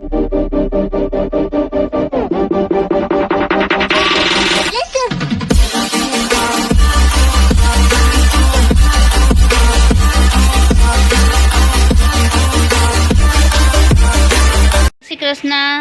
કૃષ્ણ,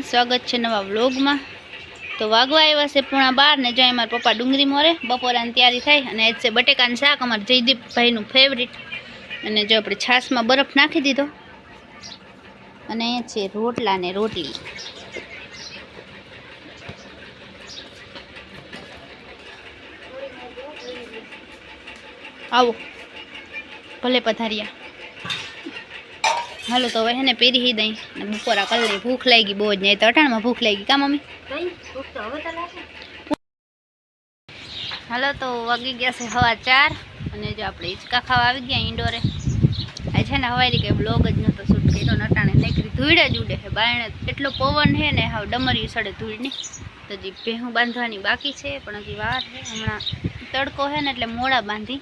સ્વાગત છે નવા વ્લોગમાં. તો વાગવા આવ્યા છે પૂણા બાર ને જો મારા પપ્પા ડુંગળી મોરે. બપોરાની તૈયારી થાય અને આજ છે બટેકાનું શાક, અમારા જયદીપભાઈનું ફેવરિટ અને જો આપણે છાશમાં બરફ નાખી દીધો. અને છે રોટલા ને રોટલી. આવો ભલે પધાર્યા હાલો તો હવે હેને પહેરી દઈ. ને બપોરા કલની ભૂખ લાગી બહુ જ નહીં તો અટાણમાં ભૂખ લાગી. કા મમ્મી? હાલો તો વાગી ગયા છે હવા ચાર. અને જો આપણે હિંચકા ખાવા આવી ગયા ઇન્ડોરે આ છે ને હવારી કે બ્લોગ જ નહોતો શૂટ કર્યો, નટાણે નીકળી ધૂળ જ ઉડે છે. બાયણે એટલો પવન છે ને, હાવ ડમરી સડે ધૂળની તો હજી ભેહું બાંધવાની બાકી છે, પણ હજી વાર છે. હમણાં તડકો છે ને, એટલે મોડા બાંધી.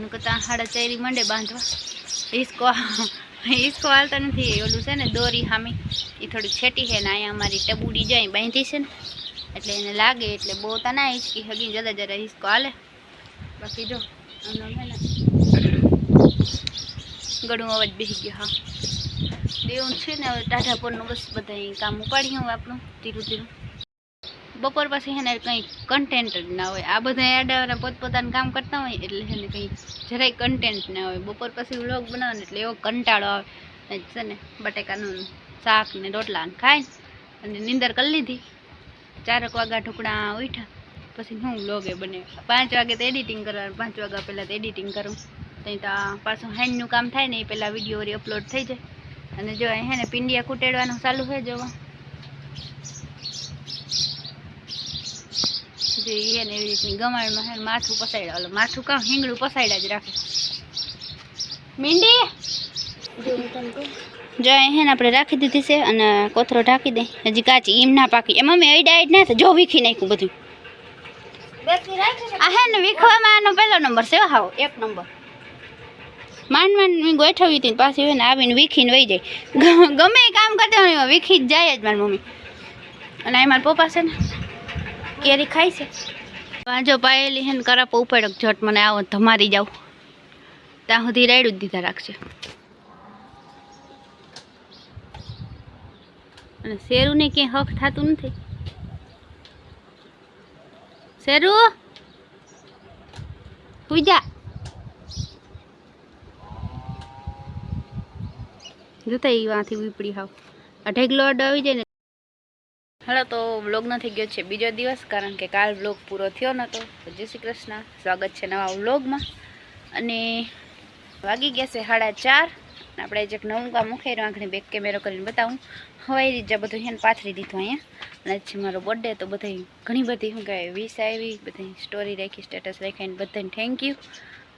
નકર ત્યાં હાડા ચારી મંડે બાંધવા. હિસકો હિસકો હાલતો નથી. ઓલું છે ને, દોરી હામી. એ થોડીક છેટી છે ને, અહીંયા અમારી ટબુડી જાય બાંધી છે ને, એટલે એને લાગે, એટલે બહુ તના ના હગી જરા જરા હિસકો હાલે. બાકી જો, આનો ગળું અવાજ બેસી ગયો, હા. દેવું છે ને, હવે ટાઢાપોરનું બસ બધા કામ ઉપાડી હવે આપણું, ધીરું ધીરું. બપોર પછી એને કંઈ કન્ટેન્ટ જ ના હોય. આ બધા એડાવાળા પોતપોતાનું કામ કરતા હોય એટલે છે ને કંઈ જરાય કન્ટેન્ટ ના હોય. બપોર પછી વ્લોગ બનાવે એટલે એવો કંટાળો આવે. છે ને, બટેકાનું શાક ને રોટલા ખાય અને નીંદર કરી લીધી. ચારક વાગા ઢોકળા ઉઠ્યા. પછી હું વ્લોગે બને પાંચ વાગે તો એડિટિંગ કરવાનું, પાંચ વાગ્યા પહેલાં તો એડિટિંગ કરું. ત્યાં તો પાછું હેન્ડનું કામ થાય ને એ પહેલાં વીડિયો અપલોડ થઈ જાય. અને જો હે ને પિંડિયા કૂટેડવાનું ચાલુ છે જોવા. જે એ ને એવી રીતની ગમાણમાં હે માથું પસાડ્યા ઓલું માથું કાં હિંગડું પસાડ્યા જ રાખે. મીંડી! જો હે ને આપણે રાખી દીધી છે અને કોથરો ઢાંકી દે. હજી કાચી એમ ના પાકી. એમાં મેં અઈ ડાયટ ના જો વીખી નાખ્યું બધું. આ હે ને વીખવામાં આનો પહેલો નંબર છે હાવ એક નંબર. માંડ માંડ ગોઠવી હતી પાછી હોય ને આવીને વીખીને વહી જાય. ગમે એ કામ કરતા હોય વીખી જ જાય જ મારી મમ્મી. અને અહીં મારા પપ્પા છે ને, કેરી ખાય છે. વાંજો પાયેલી હે ને કરાપો ઉપાડક ઝટ મને આવો ધમારી જાવ ત્યાં સુધી રાયડું જ દીધા રાખશે. અને શેરુને ક્યાંય હક થતું નથી. શેરુ હુઈ જોતા એ વાંથી ઉપડી હાવ. અઢેકલો ઢેગલો આવી જાય ને. હાલો, તો વ્લોગ નથી ગયો છે બીજો દિવસ, કારણ કે કાલ વ્લોગ પૂરો થયો નહોતો જય શ્રી કૃષ્ણ. સ્વાગત છે નવા વ્લોગમાં અને વાગી ગયા છે સાડા ચાર. આપણે એક નવું કામ મુખાઈ આંખને બેક કેમેરો કરીને બતાવું. હવાઈ રીતે બધું એને પાથરી દીધું અહીંયા. અને છે મારો બર્થડે તો બધા ઘણી બધી, શું કહેવાય વીસ આવી બધી સ્ટોરી રાખી સ્ટેટસ રાખાઈને બધાને થેન્ક યુ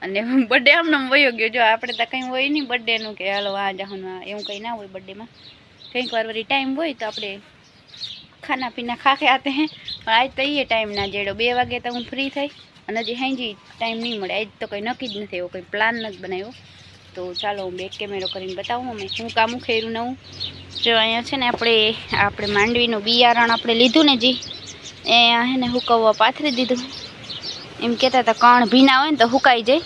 અને બર્થડે આમ વયો ગયો. જો આપણે તો કંઈ હોય નહીં બર્થડેનું કે હાલો આ જવાનું એવું કંઈ ના હોય બર્થડેમાં કંઈક વાર વળી ટાઈમ હોય તો આપણે ખાના પીના ખા કે આતે પણ આજ તો એ ટાઈમ ના જેડો. બે વાગે તો હું ફ્રી થઈ અને હજી હેંજી ટાઈમ નહીં મળે. આજ તો કંઈ નક્કી જ નથી એવો કંઈ પ્લાન નથી બનાવ્યો. તો ચાલો હું બેક કેમેરો કરીને બતાવું અમે શું કામું ખેરું નવું જો અહીંયા છે ને આપણે આપણે માંડવીનું બિયારણ આપણે લીધું ને જી. એ ને હુકવવા પાથરી દીધું. એમ કહેતા હતા, કણ ભીના હોય ને તો હુકાઈ જાય.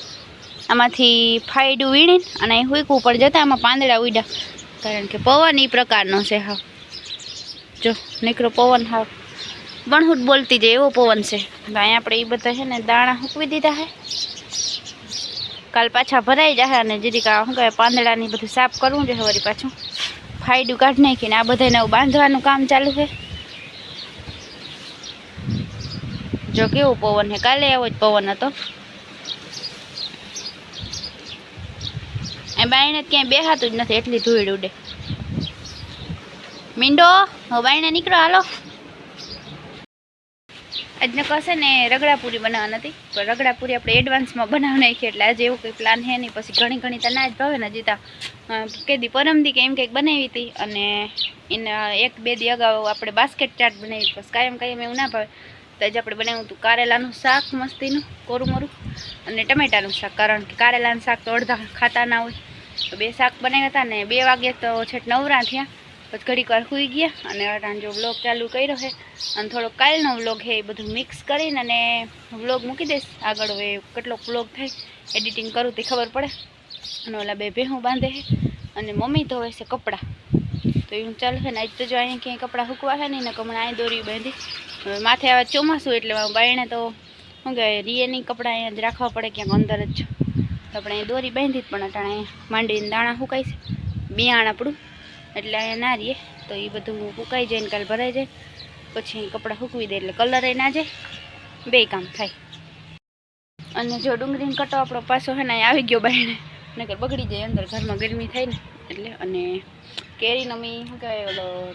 આમાંથી ફાયડું વીણી અને અહીં ઉપર જતા આમાં પાંદડા ઉડ્યા. કારણ કે પવન એ પ્રકારનો છે હા જો, નીકળો પવન હા બણહુટ બોલતી જાય એવો પવન છે. અહીંયા આપણે એ બધા છે ને દાણા હૂકવી દીધા છે. કાલ પાછા ભરાઈ જશે અને જેથી શું કહેવાય, પાંદડાની બધું સાફ કરવું છે વળી પાછું. ફાયડું કાઢી નાખીને આ બધાને બાંધવાનું કામ ચાલુ છે. જો કેવું પવન છે, કાલે એવો જ પવન હતો. એ બાયણે ક્યાંય બેહાતું જ નથી, એટલી ધૂળ ઉડે. મીંડો, હવે બાયણે નીકળો, હાલો. આજને કશે ને રગડાપૂરી બનાવવાની હતી, પણ રગડાપૂરી આપણે એડવાન્સમાં બનાવી નાખીએ, એટલે આજે એવું કંઈ પ્લાન છે નહીં. પછી ઘણી ઘણી તો ના જ ભાવે ને જીતા કેદી પરમદી કે એમ કંઈક બનાવી હતી, અને એના એક બે દી અગાઉ આપણે બાસ્કેટ ચાટ બનાવી પછી કાયમ કાયમ એવું ના ભાવે. તો આજે આપણે બનાવ્યું હતું કારેલાનું શાક, મસ્તીનું, કોરું મોરું, અને ટમેટાનું શાક. કારણ કે કારેલાનું શાક તો અડધા ખાતા ના હોય. તો બે શાક બનાવ્યા હતા ને બે વાગે તો છેટ નવરા થયા. પછી ઘડીક વાર સૂઈ ગયા અને અટાણ જો વ્લોગ ચાલુ કર્યો છે અને થોડો કાલનો વ્લોગ છે એ બધું મિક્સ કરીને અને વ્લોગ મૂકી દઈશ. આગળ હવે કેટલોક વ્લોગ થાય એડિટિંગ કરું તે ખબર પડે. અને ઓલા બે ભેહું બાંધે છે અને મમ્મી ધોવે છે કપડાં. તો એવું ચાલુ છે ને આજ તો જો અહીંયા ક્યાંય કપડાં સૂકવા છે ને હમણાં અહીં દોરી બાંધી. હવે માથે આવે ચોમાસું એટલે બાયણે તો શું કહેવાય રિયેની કપડાં અહીંયા જ રાખવા પડે ક્યાંક અંદર જ. તો આપણે દોરી બાંધી પણ અટાણે માંડીને દાણા સુકાઈશ બિયાણ આપણું. એટલે અહીંયા ના રહીએ. તો એ બધું સુકાઈ જાય ને કાલે ભરાઈ જાય. પછી કપડાં સૂકવી દે એટલે કલર ના જાય. બે કામ થાય. અને જો ડુંગળીનો કટો આપણો પાછો હે ને આવી ગયો બાયણે. નકર બગડી જાય અંદર. ઘરમાં ગરમી થાય ને. એટલે અને કેરીનો મેં શું કહેવાય ઓલો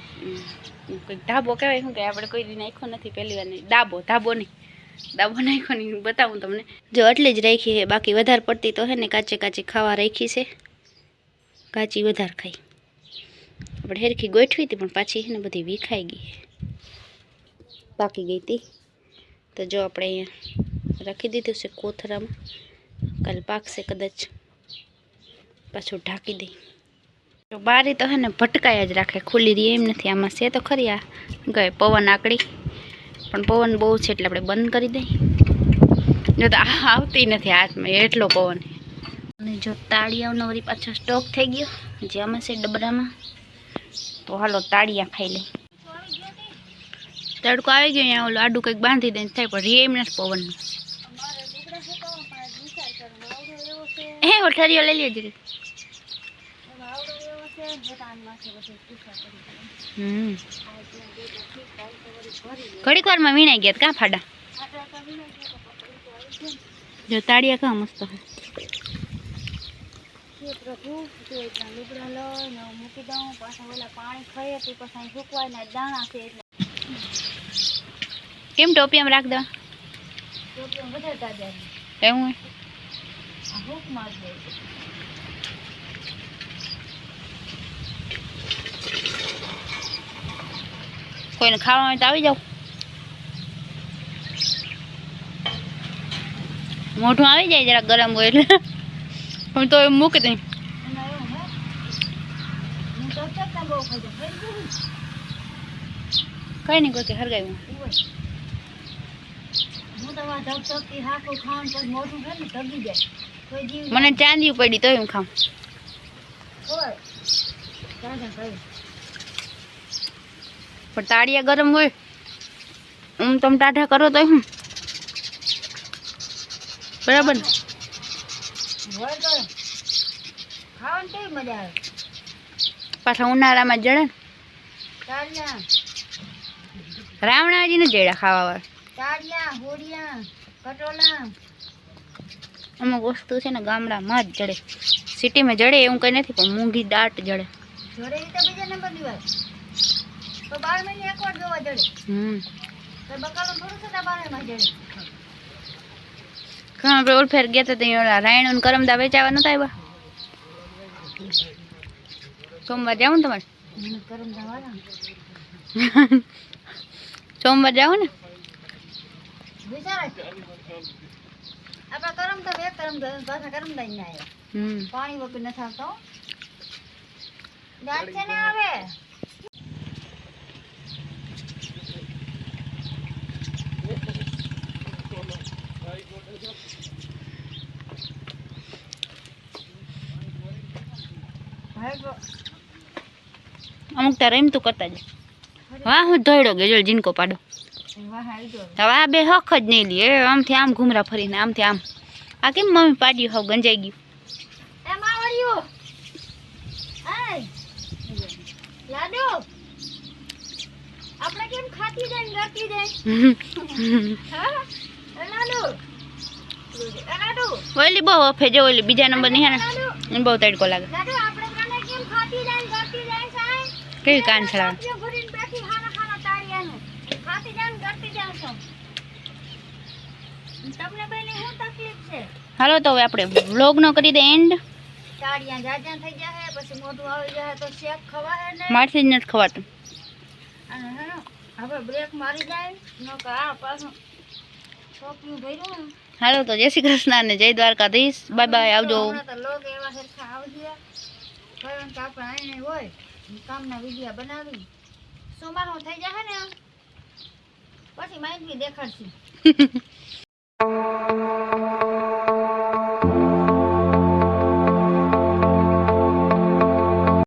કંઈક ધાબો કહેવાય. શું કહેવાય? આપણે કોઈ નાખ્યો નથી પહેલી વાર. નહીં ધાબો ધાબો નહીં. દાબો નાખ્યો બતાવું તમને. જો એટલી જ રાખી છે, બાકી વધારે પડતી તો હે ને કાચે કાચી ખાવા રાખી છે. કાચી વધારે ખાઈ. આપણે હેરખી ગોઠવી હતી, પણ પાછી છે ને બધી વિખાઈ ગઈ પાકી ગઈ હતી. તો જો આપણે અહીંયા રાખી દીધું છે કોથરામાં. કાલ પાકશે કદાચ. પાછું ઢાંકી દઈ. તો બારી તો હે ને ભટકાયા જ રાખે, ખુલ્લી રહી એમ નથી. આમાં છે તો ખરી આ. ગયે પવન આકડી. પણ પવન બહુ છે એટલે આપણે બંધ કરી દઈએ. જો તો આવતી નથી હાથમાં એટલો પવન. અને જો તાળિયાનો વળી પાછો સ્ટોક થઈ ગયો જે આમાં છે ડબરામાં. તો હાલો તાળિયા ખાઈ લઈ તડકો આવી ગયો અહીંયા ઓલું આડું કંઈક બાંધી દઈને થાય પણ રે એમ નથી પવનનું હે ઓઠારીઓ લઈ લેજે. ઘડીક વારમાં વીણાઈ ગયા કાં ફાડા જો તાળિયા કાં મસ્ત છે કેમ ટોપિયામાં રાખ દો એવું હે? કોઈને ખાવા હોય તો આવી જાવ મોઢું આવી જાય જરા ગરમ હોય એટલે. પણ તો એમ મૂકી દઈ કઈ નહીં કોઈ હરગાયું મને ચાંદી પડી તો એમ ખામ પણ તાળિયા ગરમ હોય હું તમે ટાઢા કરો તો હું બરાબર પાછા ઉનાળામાં જડે રાવણાજી ને જડ્યા ખાવા વાળા અમુક વસ્તુ છે ને ગામડામાં જ જડે. સિટીમાં જડે એવું કંઈ નથી પણ મૂંગી દાટ જડે. હમ. ઘણા આપણે ઓળફેર ગયા હતા ત્યાં ઓલા રાયણ કરમદા વેચાવા નતા આવ્યા સોમવાર જાવ ને તમારે? સોમવાર જાવ ને? હમ. પાણી વગર નથી આવતો દાંત છે ને આવે. અમુક તારે એમ તો કરતા જ. વાહ હું ધોયડો ગયો જો જીનકો પાડો. હવે આ બે હક જ નહીં લે. આમથી આમ ઘૂમરા ફરીને આમથી આમ. આ કેમ મમ્મી પાડ્યું હવે ગંજાઈ ગયું? આપણે કેમ ખાતી જાય ને જાય? હા? ઓલી બહુ અફે જો ઓલી બીજા નંબરની હે ને બહુ તડકો લાગે. કઈ કાને કેમ ખાતી જાય ને રતી જાય સાહેબ? કેવી કાન છડાવે ટોપિયો ભરીને બેઠી હાના હાના તાળિયાનું ખાતી જાય ને રતી જાય છો તમને બેને શું તકલીફ છે? હાલો તો હવે આપણે વ્લોગ નો કરી દે એન્ડ મારથી જ નથી ખવાતું. હવે બ્રેક મારી જાય. નો કા આ પાછું છોકરું ભર્યું હાલો તો જય શ્રી કૃષ્ણ અને જય દ્વારકાધીશ. બાય બાય આવજો. કામના વિડીયા બનાવી. સોમવારનો થઈ જશે ને પછી માહિતી દેખાડશે.